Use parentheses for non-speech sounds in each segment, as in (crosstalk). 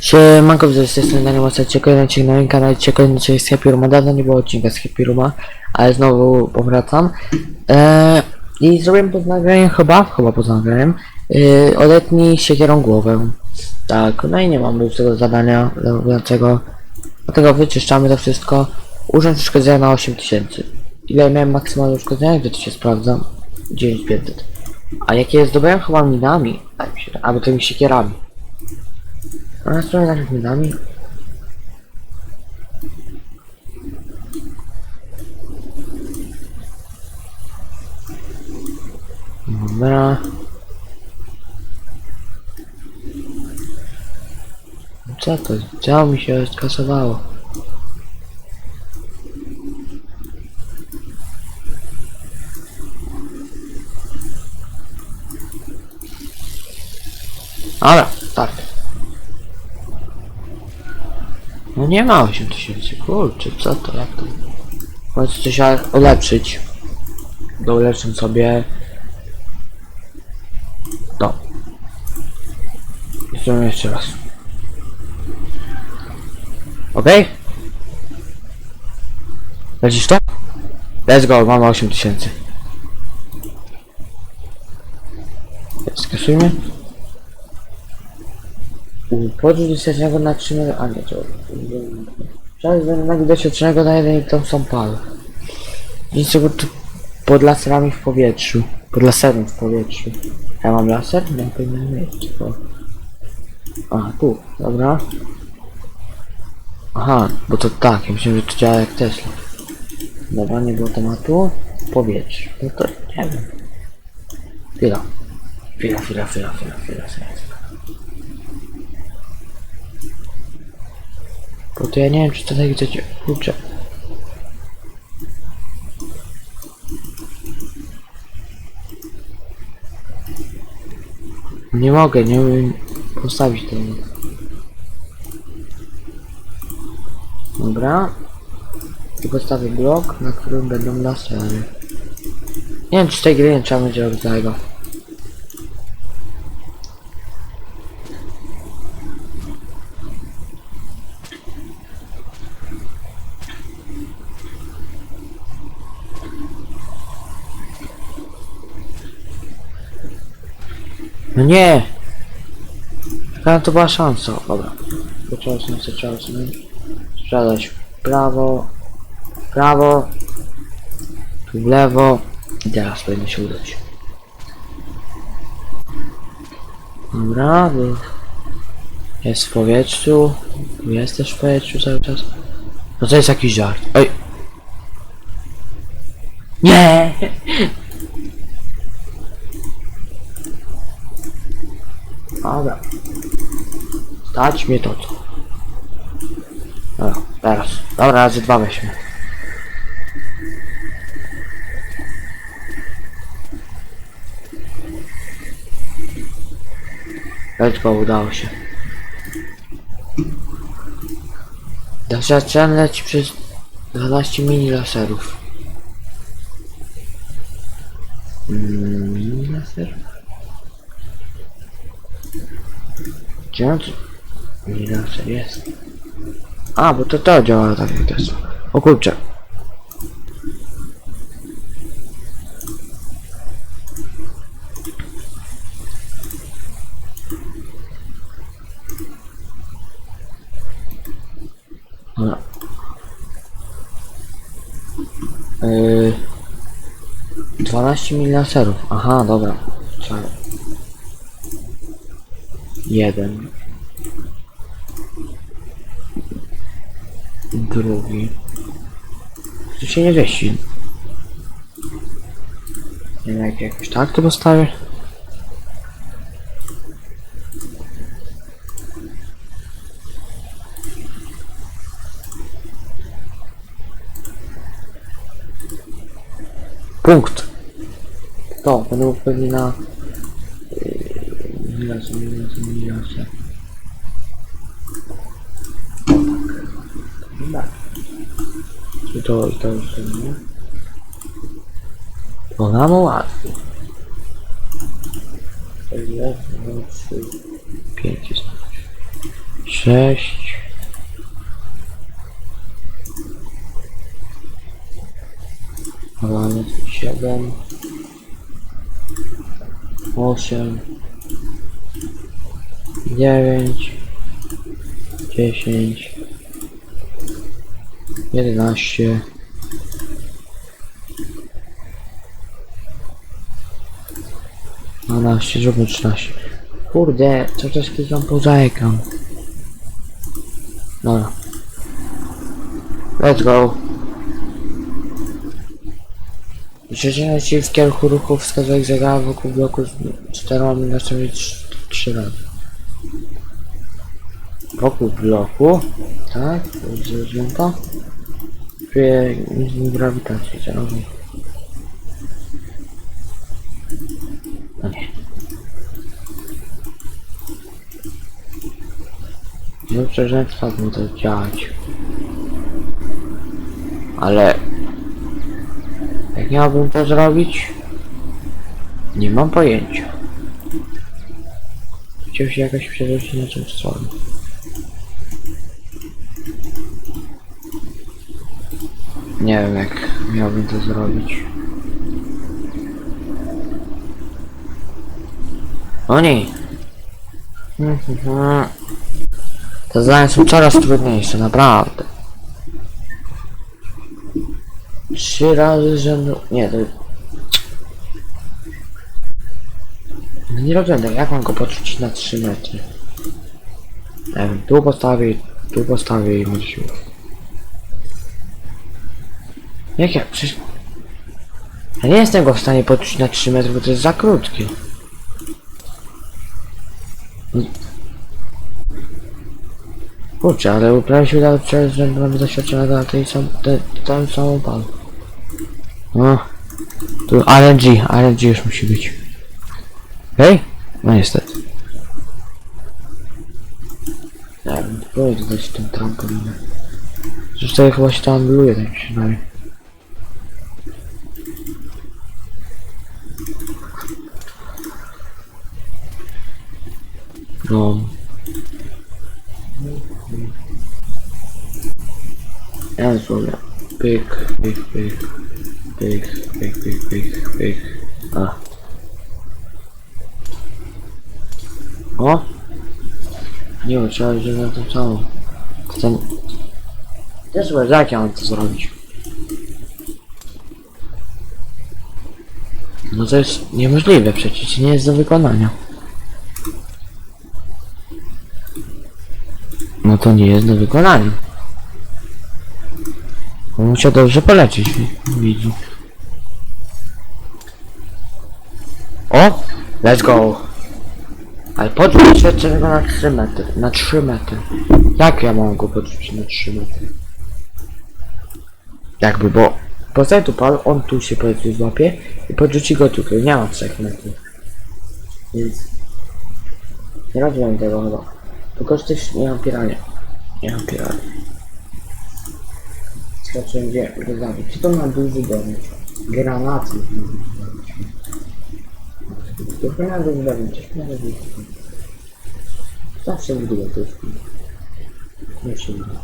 Siemanko, widzę, z tej strony Daniel Mocek, kolejny odcinek na moim kanale, dzisiaj kolejny odcinek z Happy Rooma, dawno nie było odcinka z Happy Rooma, ale znowu powracam. Eee, I zrobiłem poza nagraniem chyba, chyba poza nagraniem, yy, siekierą głowę. Tak, no i nie mam już tego zadania robiącego, dlatego wyczyszczamy to wszystko. Urząd uszkodzenia na 8000. Ile miałem maksymalne uszkodzenia, gdy to się sprawdza? 9500. A jakie zdobyłem? Chyba minami, tak albo tymi siekierami. A na stronie takich minami. Dobra. Co to? Działo mi się skasowało. Dobra, tak. No nie ma 8 tysięcy, kurczę, co to, jak to? Chodź coś ulepszyć. Do ulepszę sobie... To. I zrobię jeszcze raz. Okej? Lecisz to? Let's go, mamy 8 tysięcy. Skasujmy. Podróż doświadczonego na 3 metry... A nie, to... Czas na doświadczonego na jeden i tą są pal. Nic tego tu pod laserami w powietrzu. Pod laserem w powietrzu. Ja mam laser? Nie powinien mieć. Tylko... A, tu, dobra. Aha, bo to tak, ja myślałem, że to działa jak Tesla. Dobra, nie było tematu. Powietrze. No to nie wiem. Chwila. Chwila, chwila, chwila, chwila, chwila, chwila. To ja nie wiem, czy to tak chcecie. Kurczę. Nie mogę, nie umiem postawić tego. Dobra. I postawię blok, na którym będą lasery. Nie wiem, czy tej gry nie trzeba będzie robić tego. Nie! Jaka to była szansa? Dobra. Poczekaj, co trzeba zmienić. Sprzedać prawo, prawo, tu w lewo i teraz powinno się udać. Dobra, jest w powietrzu, jest też w powietrzu cały czas. No to jest jakiś żart. Oj! Nie! (laughs) Dobra. Stać mnie to co. Dobra, teraz. Dobra, razy dwa weźmy. Let's go, udało się. Leci przez 12 mini laserów. Mm, Mini laser? Gdzie on laser jest. A, bo to to działa tak jak to O kurczę. Yy, 12 mil laserów. Aha, dobra. Trzeba. Jeden. Drugi. Tu się nie wieści. Jak jakoś tak to postawię. Punkt. To, będę pewnie na przepraszam, 1 miliarda. Chyba. Czy to zdąży, nie? To nam 1, 2, 3, 5, 6, mamy 7 8 Dziewięć. Dziesięć. Jedenaście. Dwanaście, zróbmy trzynaście. Kurde, co jest klikam poza ekran. Dobra. Let's go. Życzenie ci w kierunku ruchu wskazówek zegara wokół bloku z czteroma następnie trzy razy. Wokół bloku, tak, zwierzęta. Czuję grawitację, teraz. No nie. No przecież spadło to działać. Ale... Jak miałbym to zrobić? Nie mam pojęcia. Się jakoś przerzucić na czymś stronę. Nie wiem jak miałbym to zrobić. O nie! Mhm. Te zadania są coraz trudniejsze, naprawdę. Trzy razy rzędu... Nie, to... Nie rozumiem, tego, jak mam go poczuć na 3 metry? Nie wiem, tu postawię, tu postawię i będzie się... Jak ja? Przecież... Ja nie jestem go w stanie poczuć na 3 metry, bo to jest za krótkie. Kurczę, ale prawie się udało przez rzędu mamy doświadczone na tej sam, te, ten samą pan. No. Tu RNG, RNG już musi być. Hej? No niestety. Nie wiem, próbuję dodać ten trampolinę. Zresztą chyba się tam bluje, tak mi się wydaje. No. Ja zrobię. Pyk, pyk, pyk. Pyk, pyk, pyk, pyk, pyk. A. O! Nie wiem, trzeba wziąć na to całą. Ten... Też ja mam to zrobić. No to jest niemożliwe przecież, nie jest do wykonania. No to nie jest do wykonania. On musiał dobrze polecieć, widzi. O! Let's go! Ale podrzuć świadczonego na 3 metry. Na 3 metry. Jak ja mam go podrzucić na 3 metry? Jakby, bo postawię tu pal, on tu się powiedzmy złapie i podrzuci go tutaj. Nie ma 3 metrów. Więc... Nie rozumiem tego chyba. Tylko, że też nie mam pirania. Nie mam pirania. Zobaczę gdzie go zabić. Czy to ma duży domek? Granaty. Trochę na duży domek, coś na duży domek. Zawsze buduję to już. Nie się uda.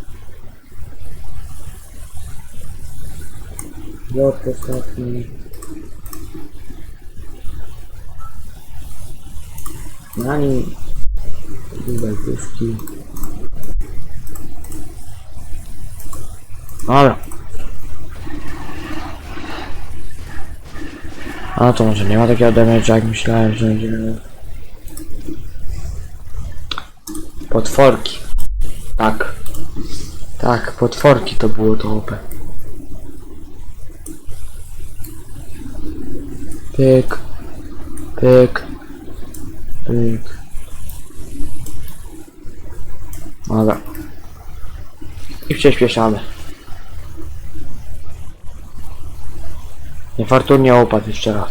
Lot ostatni. Na nim długie główki. Dobra. A to może nie ma takiego damage jak myślałem, że będzie miał. Potworki. Tak. Tak, potworki to było to OP. Pyk. Pyk. Pyk. Dobra. I przyspieszamy. Niefortunnie upadł jeszcze raz.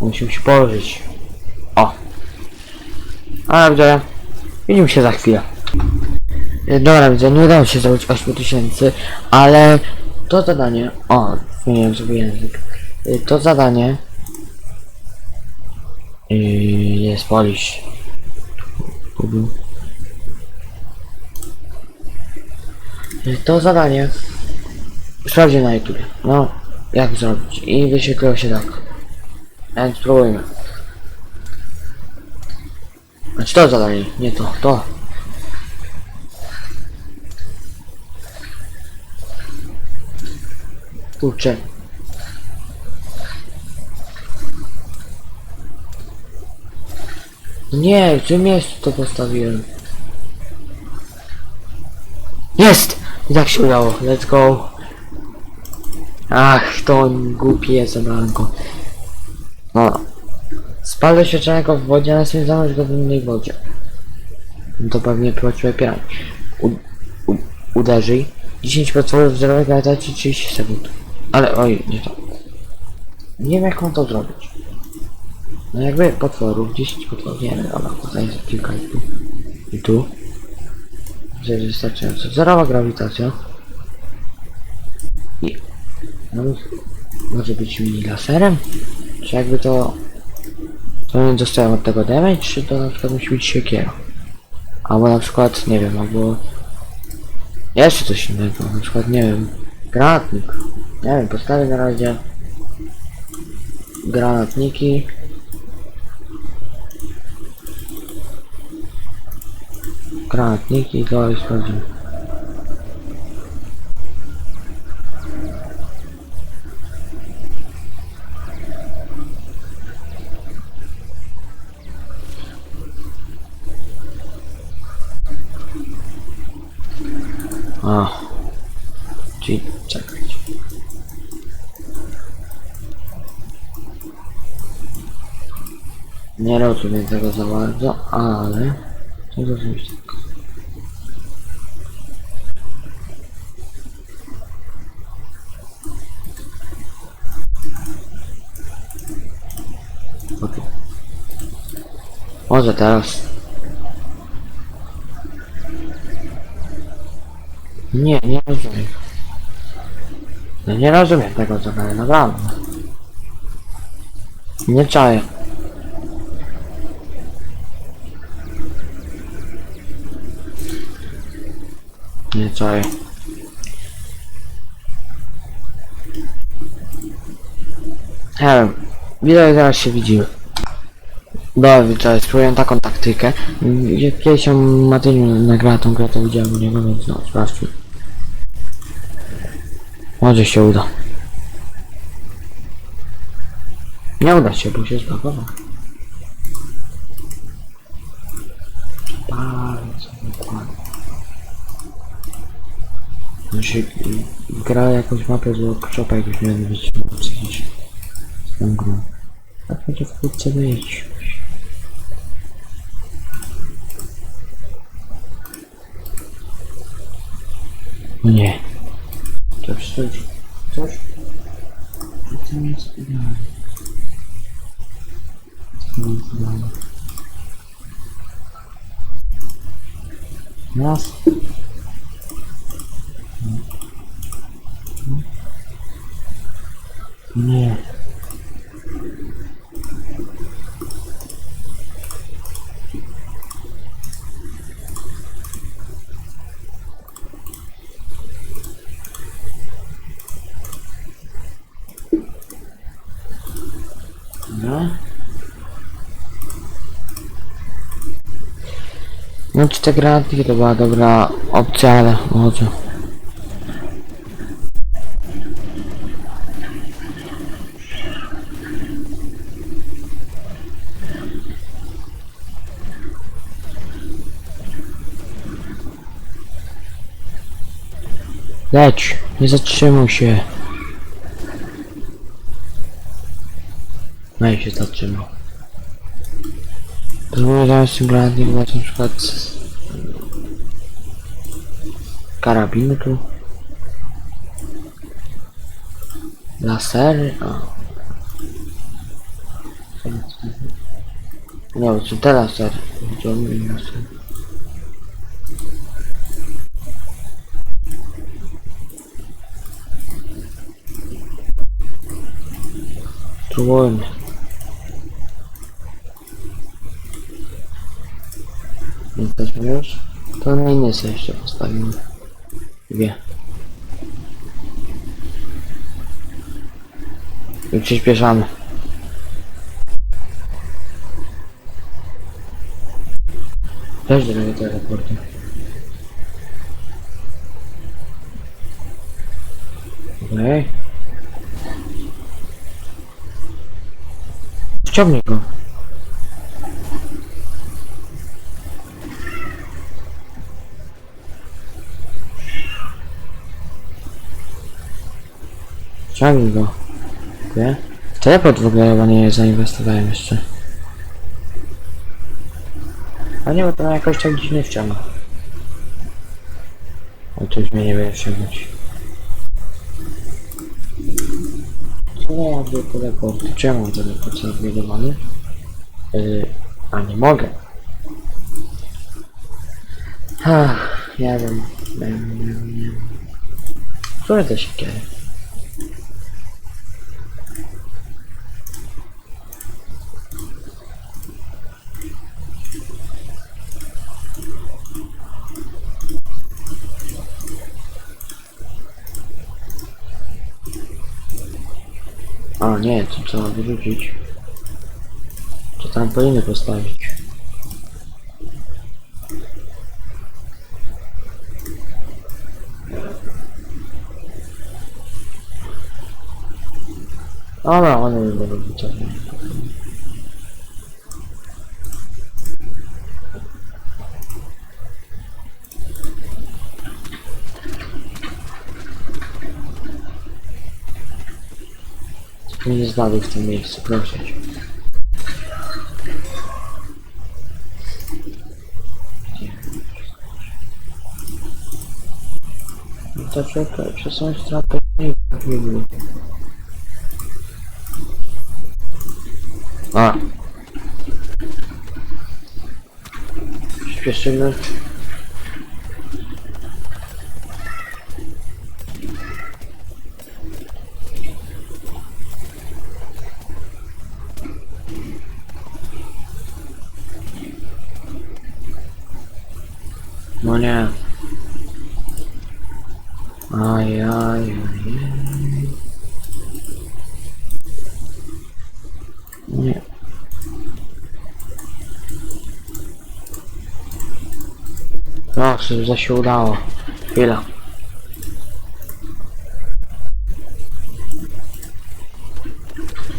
Musimy się położyć. O! Ale widzę. Widzimy się za chwilę. E, Dobra, widzę, nie udało się zrobić 8000, ale to zadanie. O, zmieniłem sobie język. E, To zadanie. yy, Jest był. To zadanie sprawdźcie na YouTube. No, jak zrobić. I wyświetliło się tak. Więc spróbujmy. Znaczy to zadanie, nie to, to. Kurczę. Nie, w czym miejscu to postawiłem? Jest! I tak się udało, let's go. Ach, to głupie zabranko. No. Spal doświadczonego w wodzie, ale sobie zanurz go w innej wodzie. No to pewnie płaciłe u, uderzyj. 10 potworów zerowego latacie 30 sekund. Ale oj, nie to. Nie wiem jak mam to zrobić. No jakby potworów, 10 potworów, nie wiem, ale tutaj jest kilka i tu. I tu. To jest wystarczająco. Zerowa grawitacja. I... No, może być mini laserem? Czy jakby to... To nie dostałem od tego damage, czy to na przykład musi być siekiera? Albo na przykład, nie wiem, albo... Jeszcze coś innego, na przykład, nie wiem, granatnik. Nie wiem, postawię na razie granatniki. Granatniki, to jest sprawdzimy. A, czyli czekać. Nie rozumiem tego za bardzo, ale co zrozumieć tak. Okej. Może teraz. Nie, nie rozumiem. No nie rozumiem tego zadania, naprawdę. Nie czaję. Nie wiem, widać zaraz się widzimy. Dobra, widzowie, spróbuję taką taktykę. Kiedyś tam Matyniu nagrała tą grę, to widziałem u niego, więc no, sprawdźmy. Może się uda. Nie uda się, bo się zbagował. Bardzo dokładnie. No się gra jakąś mapę z workshopa, nie wiem, być psychicznie. Z tą grą. Tak będzie wkrótce wyjść. O nie. To wstydzi. Coś? Co tam jest idealne? Co tam jest idealne? Raz. Nie. Dobra. No czy te to była dobra opcja, ale może. Leć, nie zatrzymuj się. No i się zatrzymał. Spróbuję zamiast tym granatnik dać na przykład karabiny tu. Lasery? O. Nie czy te lasery. Widziałem lasery. Spróbujmy. Jesteśmy już? To na inny sobie jeszcze postawimy. Dwie. I przyspieszamy. Też drogie teleporty. Okej. Wciągnij go. Wciągnij go. Dziękuję. W teleport w ogóle chyba nie zainwestowałem jeszcze. A nie, bo to jakoś tak dziwnie wciąga. O, to już mnie nie będzie wciągać. Nie, ja był teleport. Czy ja mam teleport zawiedowany? Yy, a nie mogę. Ach, nie wiem. Wiem, wiem, wiem. Które? A nie, to trzeba wyrzucić. To tam powinny postawić. Dobra, one nie będą Tylko nie zbawił w tym miejscu, proszę cię. No to czekaj, przesunąć trapę nie wiem. A. Śpieszymy. No nie. Aj, aj, aj. Nie. Proszę, że się udało. Chwila.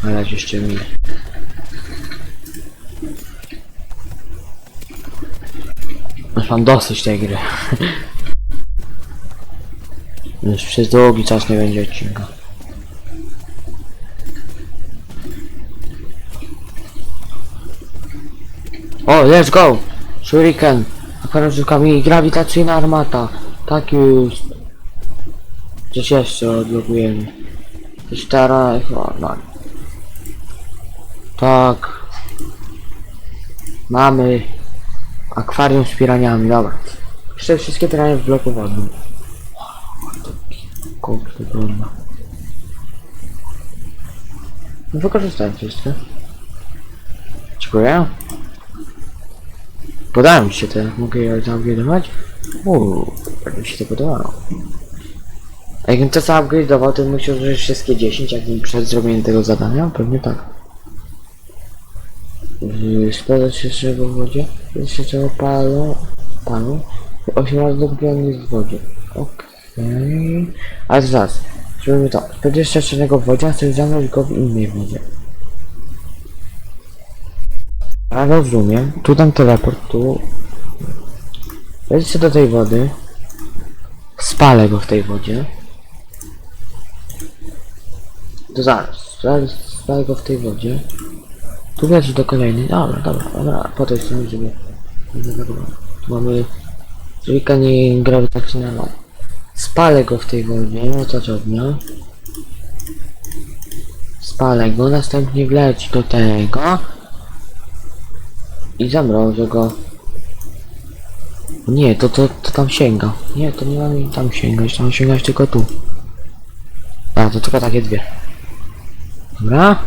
Ale jeszcze mi. Już mam dosyć tej gry. (laughs) Już przez długi czas nie będzie odcinka. O, let's go! Shuriken! Aparatówkami grawitacyjna armata. Tak już. Coś jeszcze odblokujemy. Coś teraz... O, no. Tak. Mamy akwarium z piraniami, dobra. Jeszcze wszystkie tereny w bloku wodnym. Kurde, trudno. No wykorzystałem wszystko. Dziękuję. Podoba mi się to, mogę je zaupgrade'ować? Uuu, bardzo mi się to podobało. A jakbym to zaupgrade'ował, to bym musiał zużyć wszystkie 10, jakbym przed zrobieniem tego zadania? Pewnie tak. Yy, Sprawdzać się trzeba w wodzie. Jeszcze trzeba palą. Palą. 8 razy dobijanie w wodzie. Okej. A zaraz. Zrobimy to. Sprawdzić czarnego w wodzie, a chcesz zamknąć go w innej wodzie. A rozumiem. Tu dam teleport, tu... Wejdźcie do tej wody. Spalę go w tej wodzie. To zaraz. Spalę, spalę go w tej wodzie. Tu wiesz do kolejnej. Dobra, dobra, dobra. Po tej stronie, żeby... żeby mamy... Trójka nie grawitacyjna. Spalę go w tej wodzie, to co dnia. Spalę go, następnie wleć do tego i zamrożę go. Nie, to, to, to tam sięga. Nie, to nie mam tam sięgać, tam sięgać tylko tu. A, to tylko takie dwie. Dobra.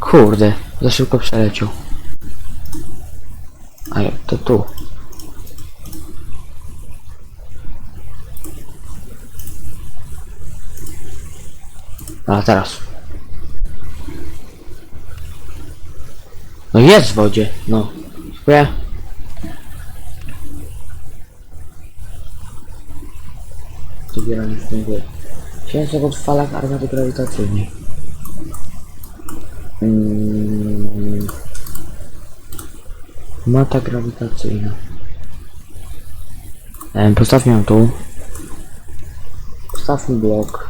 Kurde, za szybko przeleciał. A to tu. A teraz. No jest w wodzie, no. Dziękuję. Zabieram już nie wiem. 7 sekund w falach armaty grawitacyjnej. Mm. Mata grawitacyjna. Em, postawmy ją tu. Postawmy blok.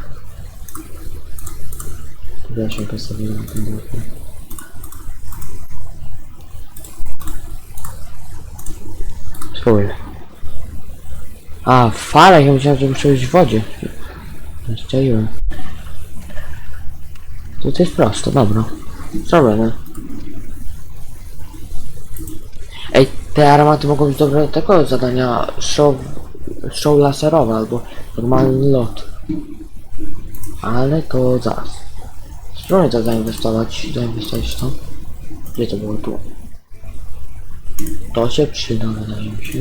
Ja się postawiłem na tym bloku. A, fale, ja myślałem, że muszę być w wodzie. Zastanowiłem. To jest proste, dobra. Zrobione. Ej, te armaty mogą być dobre do tego zadania show, show laserowe albo normalny lot. Ale to zaraz. Spróbuję to zainwestować, zainwestować w to. Gdzie to było tu? To się przyda, wydaje mi się.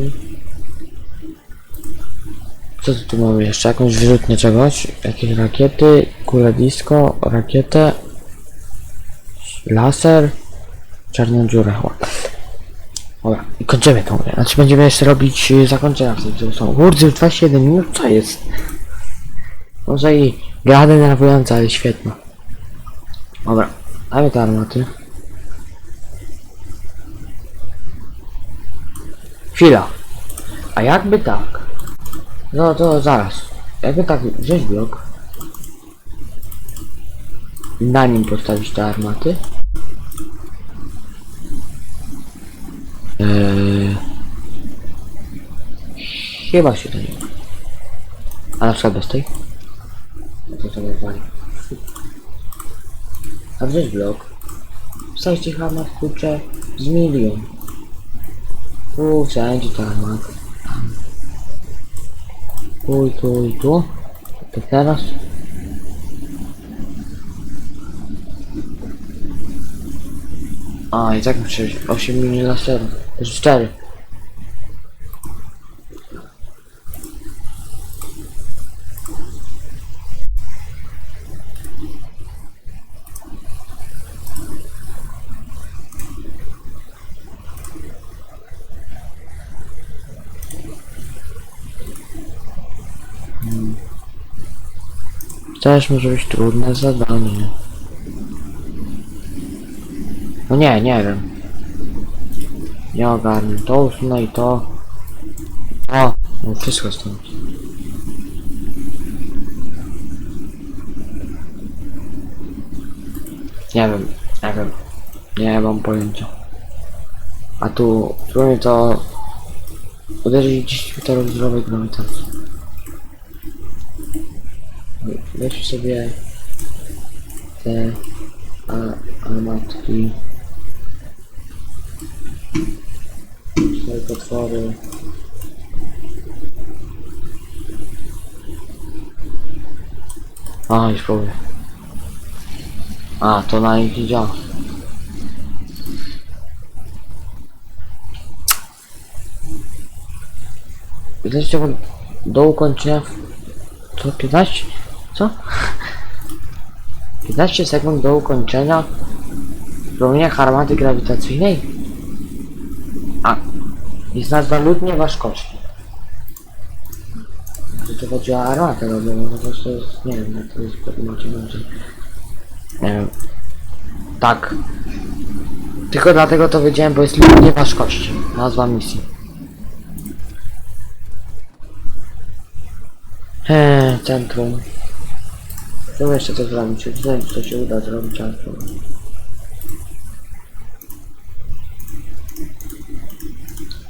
Co tu, mamy jeszcze? Jakąś wyrzutnię czegoś? Jakieś rakiety, kule disco, rakietę, laser, czarną dziurę chyba. Dobra, i kończymy tą grę. Znaczy będziemy jeszcze robić y, zakończenia w tym, są. Kurde, już 27 minut, co jest? Może i gra denerwująca, ale świetna. Dobra, dajmy te armaty. Chwila. A jakby tak? No to zaraz. Jakby tak wziąć blok. Na nim postawić te armaty. Eee, chyba się to nie da. A na przykład bez tej? To to. A wziąć blok. Wstać tych armat kurczę z milion. Tu wszędzie te armaty. Tu i tu i tu. To teraz. A i tak muszę 8 mini laserów. To jest 4. Też może być trudne zadanie. No nie, nie wiem. Nie ogarnę. To usunę i to. O, no wszystko stąd. Nie wiem, nie wiem. Nie mam pojęcia. A tu, spróbuję to uderzyć 10 metrów zdrowej grawitacji. Weź sobie te a, armatki. Cztery potwory. A, już powiem. A, to na nich działa. Jesteście do ukończenia. Co? 15? Co? 15 sekund do ukończenia promienia armaty grawitacyjnej? A, jest nazwa lutnie ważkości. Że to chodzi o armatę robią, no to jest, nie wiem, to jest macie inaczej. Tak. Tylko dlatego to wiedziałem, bo jest lutnie ważkości. Nazwa misji. Eee, centrum. Chcę jeszcze to zrobić, nie wiem czy to się uda zrobić, ale to...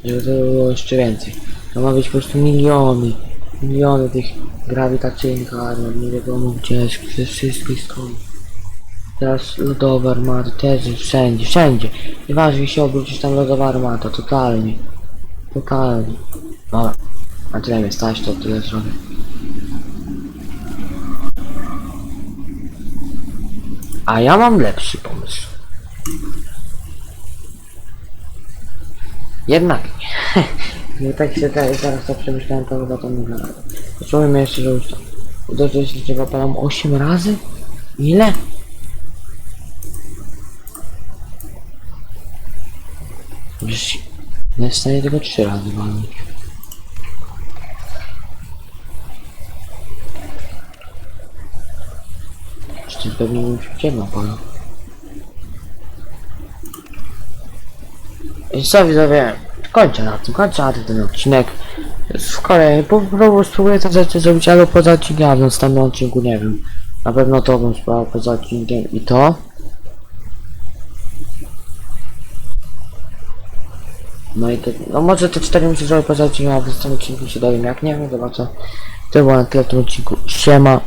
Żeby to było jeszcze więcej. To ma być po prostu miliony, miliony tych grawitacyjnych armat, nie wiadomo gdzie, ze wszystkich stron. Teraz lodowe armaty, też wszędzie, wszędzie. Nieważne, się obrócisz tam lodowa armata, totalnie. Totalnie. Dobra, a tyle mnie stać, to tyle zrobię. A ja mam lepszy pomysł. Jednak nie. (laughs) Nie tak się teraz, zaraz to przemyślałem, to chyba to mówię. Potrzebujemy jeszcze, że już uderzyć trzeba palam 8 razy? Ile? Wiesz, nie w stanie tego trzy razy walnąć. Przecież pewnie bym się ciemno polu. I co widzowie, kończę na tym, kończę na tym ten odcinek. Z kolei po prostu spróbuję te rzeczy zrobić albo poza odcinkiem, a w następnym odcinku nie wiem. Na pewno to bym spróbował poza odcinkiem i to. No i to, no może te cztery muszę zrobić poza odcinkiem, a w następnym odcinku się dowiem jak nie wiem, zobaczę. To było na tyle w tym odcinku. Siema.